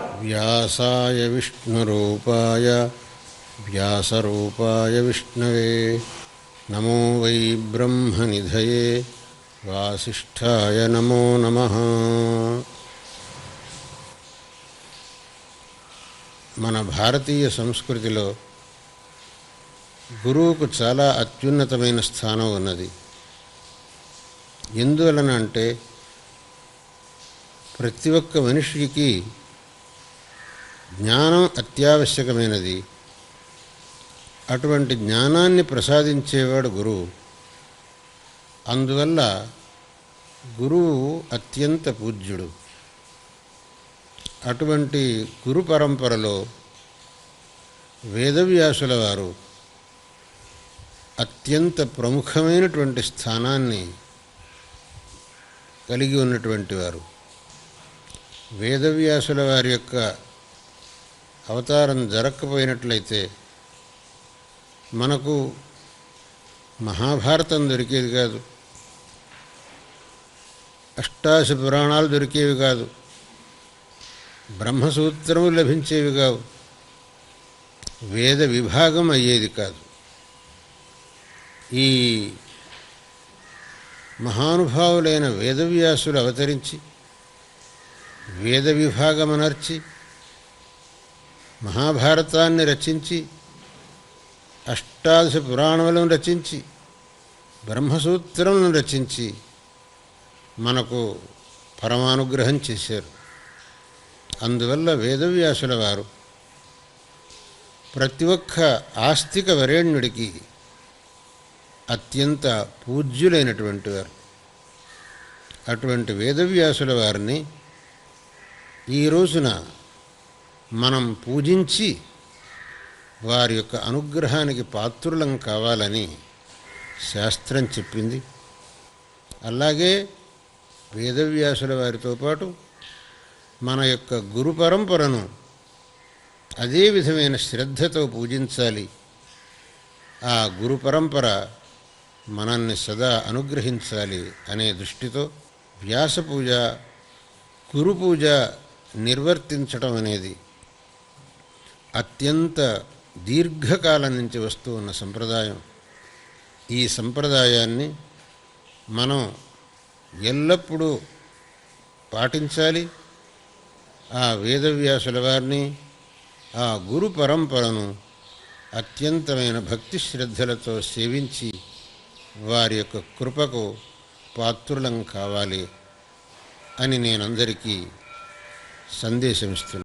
వ్యాసాయ విష్ణురూపాయ వ్యాసరూపాయ విష్ణవే. నమో వై బ్రహ్మనిధయే. వాసిష్ఠాయ నమో నమః. మన భారతీయ సంస్కృతిలో గురువుకు చాలా అత్యున్నతమైన స్థానం ఉన్నది. ఎందువలన అంటే ప్రతి ఒక్క మనిషికి జ్ఞానం అత్యావశ్యకమైనది. అటువంటి జ్ఞానాన్ని ప్రసాదించేవాడు గురువు. అందువల్ల గురువు అత్యంత పూజ్యుడు. అటువంటి గురు పరంపరలో వేదవ్యాసుల వారు అత్యంత ప్రముఖమైనటువంటి స్థానాన్ని కలిగి ఉన్నటువంటి వారు. వేదవ్యాసుల వారి యొక్క అవతారం జరగకపోయినట్లయితే మనకు మహాభారతం దొరికేది కాదు. అష్టాశ పురాణాలు దొరికేవి కాదు. బ్రహ్మసూత్రము లభించేవి కావు. వేద విభాగం అయ్యేది కాదు. ఈ మహానుభావులైన వేదవ్యాసులు అవతరించి వేద విభాగమనర్చి మహాభారతాన్ని రచించి అష్టాదశ పురాణములను రచించి బ్రహ్మసూత్రములను రచించి మనకు పరమానుగ్రహం చేశారు. అందువల్ల వేదవ్యాసుల వారు ప్రతి ఒక్క ఆస్తిక వరేణ్యుడికి అత్యంత పూజ్యులైనటువంటి వారు. అటువంటి వేదవ్యాసుల వారిని ఈ రోజున మనం పూజించి వారి యొక్క అనుగ్రహానికి పాత్రులం కావాలని శాస్త్రం చెప్పింది. అలాగే వేదవ్యాసుల వారితో పాటు మన యొక్క గురు పరంపరను అదే విధమైన శ్రద్ధతో పూజించాలి. ఆ గురు పరంపర మనల్ని సదా అనుగ్రహించాలి అనే దృష్టితో వ్యాస పూజ గురు పూజ నిర్వర్తించడం అనేది అత్యంత దీర్ఘకాలం నుంచి వస్తూ ఉన్న సంప్రదాయం. ఈ సంప్రదాయాన్ని మనం ఎల్లప్పుడూ పాటించాలి. ఆ వేదవ్యాసుల వారిని ఆ గురు పరంపరను అత్యంతమైన భక్తి శ్రద్ధలతో సేవించి వారి యొక్క కృపకు పాత్రులం కావాలి అని నేనందరికీ సందేశమిస్తున్నాను.